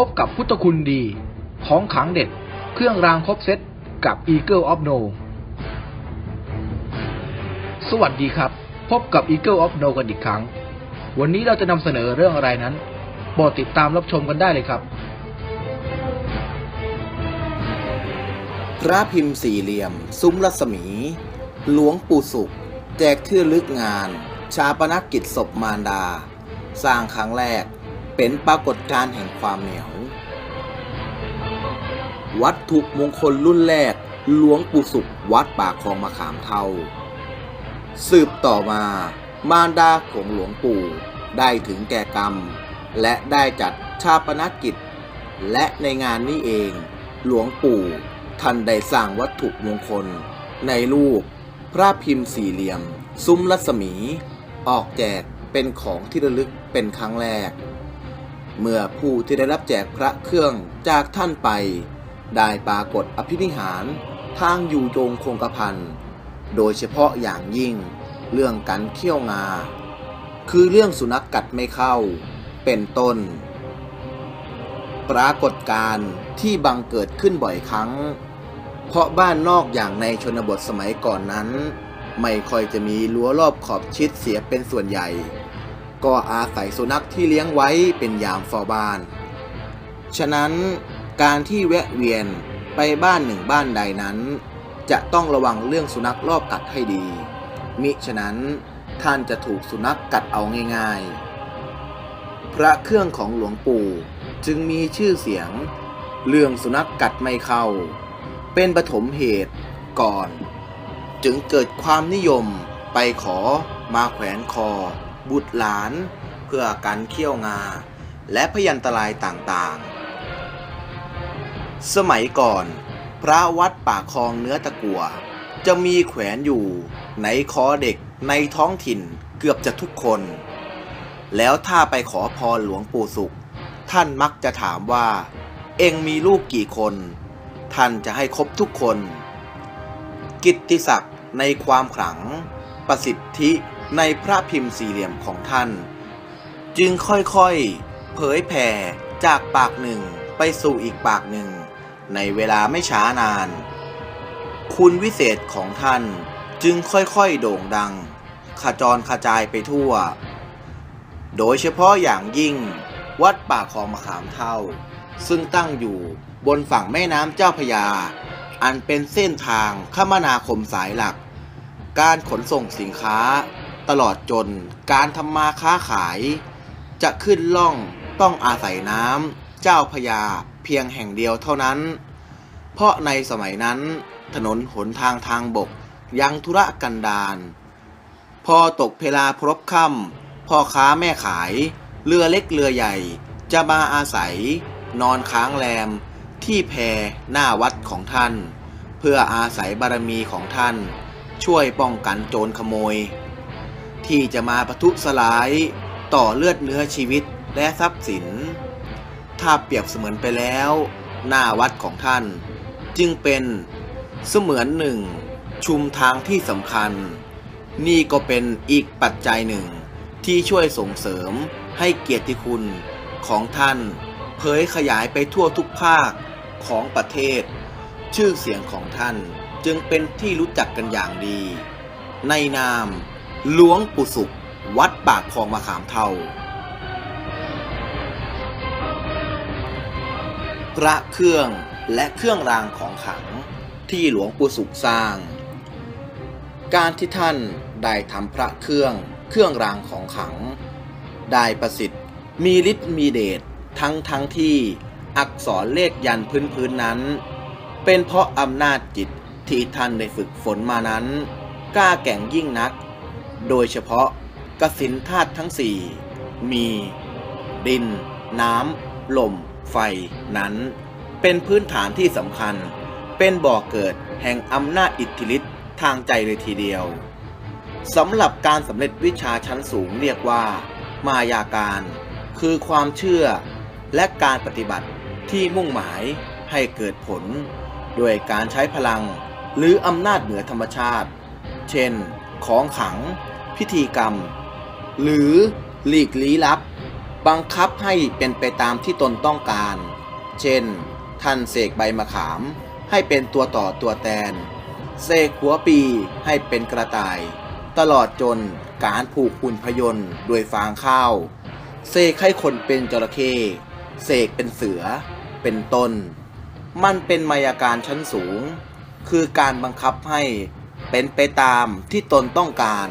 พบกับพุทธคุณดี ของขังเด็ด เครื่องรางครบเซตกับ Eagle of No สวัสดีครับ พบกับ Eagle of No กันอีกครั้ง วันนี้เราจะนำเสนอเรื่องอะไรนั้นโปรดติดตามรับชมกันได้เลยครับ พระพิมพ์สี่เหลี่ยม ซุ้มรัศมี หลวงปู่สุข แจกที่ระลึกงาน ชาปนกิจศพมารดา สร้างครั้งแรก เป็นปรากฏการณ์แห่งความเหนียว วัตถุมงคลรุ่นแรกหลวงปู่สุขวัดป่าคลองมะขามเทา สืบต่อมามารดาของหลวงปู่ได้ถึงแก่กรรม และได้จัดชาปนกิจ และในงานนี้เอง หลวงปู่ท่านได้สร้างวัตถุมงคล ในรูป พระพิมพ์สี่เหลี่ยม ซุ้มรัศมี ออกแจกเป็นของที่ระลึกเป็นครั้งแรก เมื่อผู้ที่ได้รับแจกพระเครื่องจากท่านไป ได้ปรากฏอภินิหารทางอยู่โยงคงกระพันโดยเฉพาะอย่างยิ่งเรื่องการเขี้ยวงา คือเรื่องสุนัขกกัดไม่เข้า เป็นต้น ปรากฏการณ์ที่บังเกิดขึ้นบ่อยครั้ง เพราะบ้านนอกอย่างในชนบทสมัยก่อนนั้น ไม่ค่อยจะมีรั้วรอบขอบชิดเสียเป็นส่วนใหญ่ ก็อาศัยสุนัขที่เลี้ยงไว้เป็นยามเฝ้าบ้าน ฉะนั้นการที่แวะเวียนไปบ้านหนึ่งบ้านใดนั้น จะต้องระวังเรื่องสุนัขรอบกัดให้ดี มิฉะนั้นท่านจะถูกสุนัขกกัดเอาง่ายๆ พระเครื่องของหลวงปู่จึงมีชื่อเสียง เรื่องสุนัขกกัดไม่เข้า เป็นปฐมเหตุก่อน จึงเกิดความนิยมไปขอมาแขวนคอ บุตรหลาน เพื่อการเคี่ยวงา และพยันตรายต่างๆ สมัยก่อน พระวัดป่าคลองเนื้อตะกัว จะมีแขวนอยู่ในคอเด็กในท้องถิ่นเกือบจะทุกคน แล้วถ้าไปขอพรหลวงปู่สุข ท่านมักจะถามว่า เองมีลูกกี่คน ท่านจะให้ครบทุกคน กิตติศักดิ์ในความขลัง ประสิทธิ ในพระพิมพ์สี่เหลี่ยมของท่าน จึงค่อยๆ เผยแผ่จากปากหนึ่งไปสู่อีกปากหนึ่ง ในเวลาไม่ช้านาน คุณวิเศษของท่านจึงค่อยๆ โด่งดังขจรกระจายไปทั่ว โดยเฉพาะอย่างยิ่ง วัดป่าคลองมะขามเท่า ซึ่งตั้งอยู่บนฝั่งแม่น้ำเจ้าพยา อันเป็นเส้นทางคมนาคมสายหลัก การขนส่งสินค้า ตลอดจนการทำมาค้าขาย จะขึ้นล่องต้องอาศัยน้ำเจ้าพยาเพียงแห่งเดียวเท่านั้น เพราะในสมัยนั้นถนนหนทางทางบกยังธุระกันดารพอตกเพลาพรบค่ำพ่อค้าแม่ขาย เรือเล็กเรือใหญ่ จะมาอาศัย นอนค้างแรม ที่แพหน้าวัดของท่าน เพื่ออาศัยบารมีของท่าน ช่วยป้องกันโจรขโมย ที่จะมาปะทุสลายต่อเลือดเนื้อชีวิตและทรัพย์สิน ถ้าเปรียบเสมือนไปแล้ว หน้าวัดของท่าน จึงเป็นเสมือนหนึ่ง ชุมทางที่สำคัญ นี่ก็เป็นอีกปัจจัยหนึ่ง ที่ช่วยส่งเสริมให้เกียรติคุณของท่าน เผยขยายไปทั่วทุกภาคของประเทศ ชื่อเสียงของท่านจึงเป็นที่รู้จักกันอย่างดี ในนาม หลวงปู่สุข วัดปากคลองมะขามเทาพระเครื่องและเครื่องรางของขลังที่หลวงปู่สุขสร้าง การที่ท่านได้ทำพระเครื่องเครื่องรางของขลัง ได้ประสิทธิ์มีฤทธิ์มีเดชทั้งทั้งที่อักษรเลขยันพื้นพื้นนั้น เป็นเพราะอำนาจจิตที่ท่านได้ฝึกฝนมานั้น กล้าแก่งยิ่งนัก โดยเฉพาะกสินธาตุทั้งสี่มี ดิน น้ำ ลม ไฟนั้น เป็นพื้นฐานที่สำคัญ เป็นบ่อเกิดแห่งอำนาจอิทธิฤทธิ์ทางใจเลยทีเดียวสำหรับการสำเร็จวิชาชั้นสูงเรียกว่า มายาการ คือความเชื่อและการปฏิบัติที่มุ่งหมายให้เกิดผลด้วยการใช้พลังหรืออำนาจเหนือธรรมชาติ เช่น ของขัง พิธีกรรม หรือหลีกลี้ลับ บังคับให้เป็นไปตามที่ตนต้องการ เช่น ท่านเสกใบมะขามให้เป็นตัวต่อตัวแตน เสกหัวปีให้เป็นกระต่าย ตลอดจนการผูกหุ่นพยนต์ด้วยฟางข้าว เสกให้คนเป็นจระเข้เสกเป็นเสือ เป็นต้น มันเป็นมายาการชั้นสูง คือการบังคับให้ เป็นไปตามที่ตนต้องการ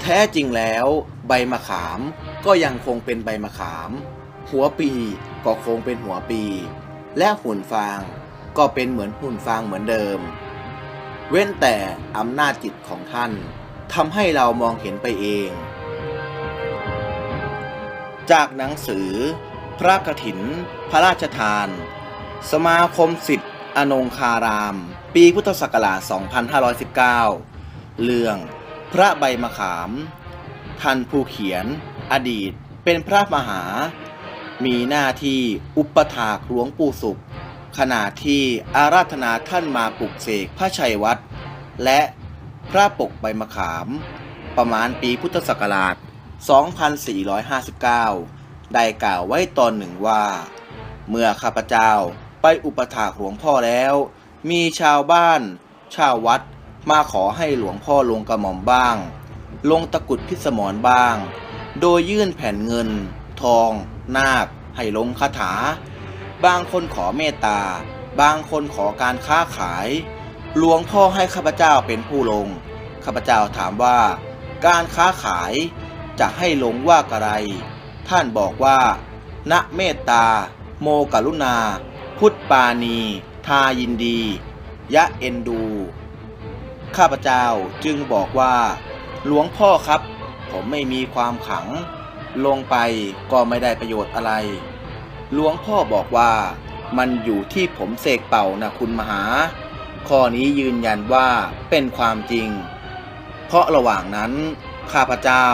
แท้จริงแล้วใบมะขามก็ยังคงเป็นใบมะขาม หัวปีก็คงเป็นหัวปี และหุ่นฟางก็เป็นเหมือนหุ่นฟางเหมือนเดิม เว้นแต่อำนาจจิตของท่านทำให้เรามองเห็นไปเอง จากหนังสือ พระกฐิน พระราชทาน สมาคมสิทธิ อนงคาราม ปีพุทธศักราช 2519 เรื่องพระใบมะขาม ท่านผู้เขียน อดีต เป็นพระมหา มีหน้าที่อุปถากหลวงปู่สุข ขณะที่อาราธนาท่านมาปลุกเสกพระชัยวัดและพระปกใบมะขาม ประมาณปีพุทธศักราช 2459 ได้กล่าวไว้ตอนหนึ่งว่า เมื่อข้าพเจ้า ไปอุปถากหลวงพ่อแล้ว มีชาวบ้าน ชาววัด มาขอให้หลวงพ่อลงกระหม่อมบ้าง ลงตะกุดพิสมรบ้าง โดยยื่นแผ่นเงิน ทอง นาค ให้ลงคาถา บางคนขอเมตตา บางคนขอการค้าขาย หลวงพ่อให้ข้าพเจ้าเป็นผู้ลง ข้าพเจ้าถามว่า การค้าขายจะให้ลงว่าอะไร ท่านบอกว่า ณเมตตา โมกรุณา พุทธปานีทายินดี ยะเอ็นดู ข้าพเจ้าจึงบอกว่า หลวงพ่อครับ ผมไม่มีความขัง ลงไปก็ไม่ได้ประโยชน์อะไร หลวงพ่อบอกว่า มันอยู่ที่ผมเสกเป่านะคุณมหา ข้อนี้ยืนยันว่าเป็นความจริง เพราะระหว่างนั้น ข้าพเจ้า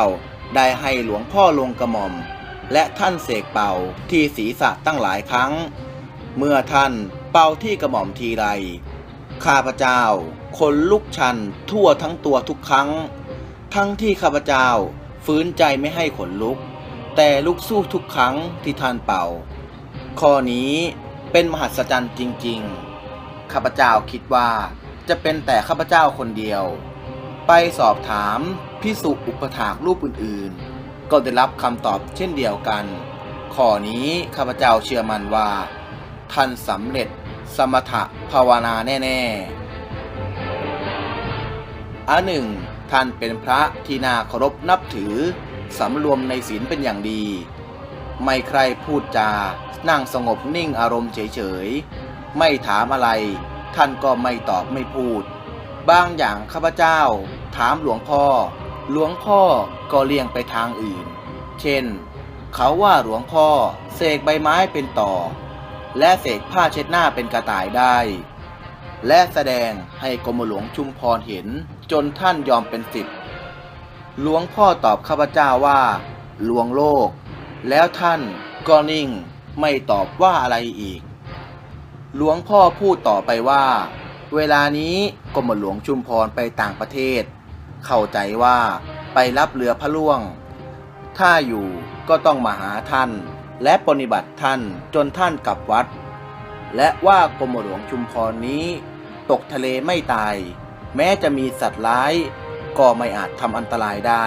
ได้ให้หลวงพ่อลงกระหม่อม และท่านเสกเป่าที่ศีรษะตั้งหลายครั้ง เมื่อท่านเป่าที่กระหม่อมทีไร ข้าพเจ้า คนลุกชันทั่วทั้งตัวทุกครั้ง ทั้งที่ข้าพเจ้าฟื้นใจไม่ให้ขนลุก แต่ลุกสู้ทุกครั้งที่ท่านเป่า ข้อนี้เป็นมหัศจรรย์จริง ๆ ข้าพเจ้าคิดว่าจะเป็นแต่ข้าพเจ้าคนเดียว ไปสอบถามพิสุอุปถากรูปอื่นๆ ก็ได้รับคำตอบเช่นเดียวกัน ข้อนี้ข้าพเจ้าเชื่อมั่นว่า ท่านสำเร็จสมถะภาวนาแน่ๆอันหนึ่ง ท่านเป็นพระที่น่าเคารพนับถือ สำรวมในศีลเป็นอย่างดี ไม่ใครพูดจา นั่งสงบนิ่งอารมณ์เฉยๆ ไม่ถามอะไร ท่านก็ไม่ตอบไม่พูด บางอย่างข้าพเจ้า ถามหลวงพ่อ หลวงพ่อก็เลี่ยงไปทางอื่น เช่น เขาว่าหลวงพ่อเสกใบไม้เป็นต่อ และเสกผ้าเช็ดหน้าเป็นกระต่ายได้ และแสดงให้กรมหลวงชุมพรเห็นจนท่านยอมเป็นสิทธิ์หลวงพ่อตอบข้าพเจ้าว่า ลวงโลก แล้วท่านก็นิ่งไม่ตอบว่าอะไรอีก หลวงพ่อพูดต่อไปว่า เวลานี้กรมหลวงชุมพรไปต่างประเทศ เข้าใจว่าไปรับเรือพระล่วง ถ้าอยู่ก็ต้องมาหาท่าน และปฏิบัติท่านจนท่านกลับวัด และว่ากรมหลวงชุมพรนี้ ตกทะเลไม่ตาย แม้จะมีสัตว์ร้าย ก็ไม่อาจทำอันตรายได้